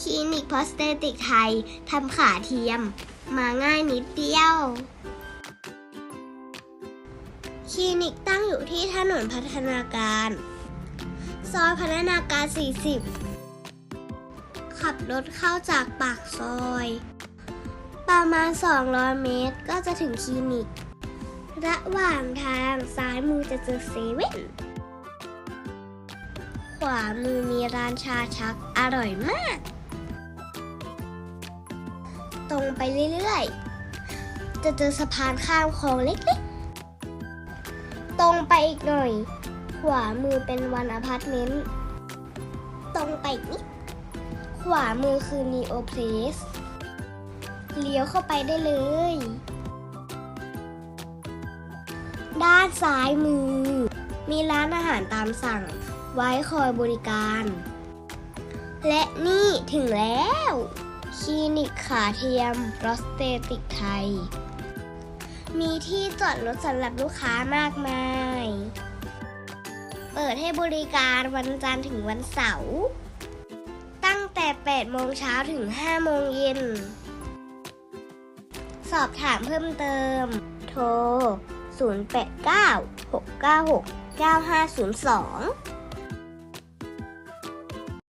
คลินิกพอสเตติกไทยทำขาเทียม มาง่ายนิดเดียว คลินิกตั้งอยู่ที่ถนนพัฒนาการ ซอยพัฒนาการ 40 ขับรถเข้าจากปากซอย ประมาณ 200 เมตรก็จะถึงคลินิก ระหว่างทางซ้ายมือจะเจอเซเว่นขวามือมีร้านชาชักอร่อยมาก ตรงไปเรื่อยๆ จะเจอสะพานข้ามคลองเล็กๆ ตรงไปอีกหน่อย ขวามือเป็นวันอพาร์ตเมนต์ ตรงไปนิด ขวามือคือ Neo Place เลี้ยวเข้าไปได้เลย ด้านซ้ายมือ มีร้านอาหารตามสั่ง ไว้คอยบริการ และนี่ถึงแล้ว คลินิกขาเทียมโปรสเตติกไทย มีที่จอดรถสำหรับลูกค้ามากมาย เปิดให้บริการวันจันทร์ถึงวันเสาร์ ตั้งแต่ 8 โมงเช้าถึง 5 โมงเย็น สอบถามเพิ่มเติม โทร 089 696 9502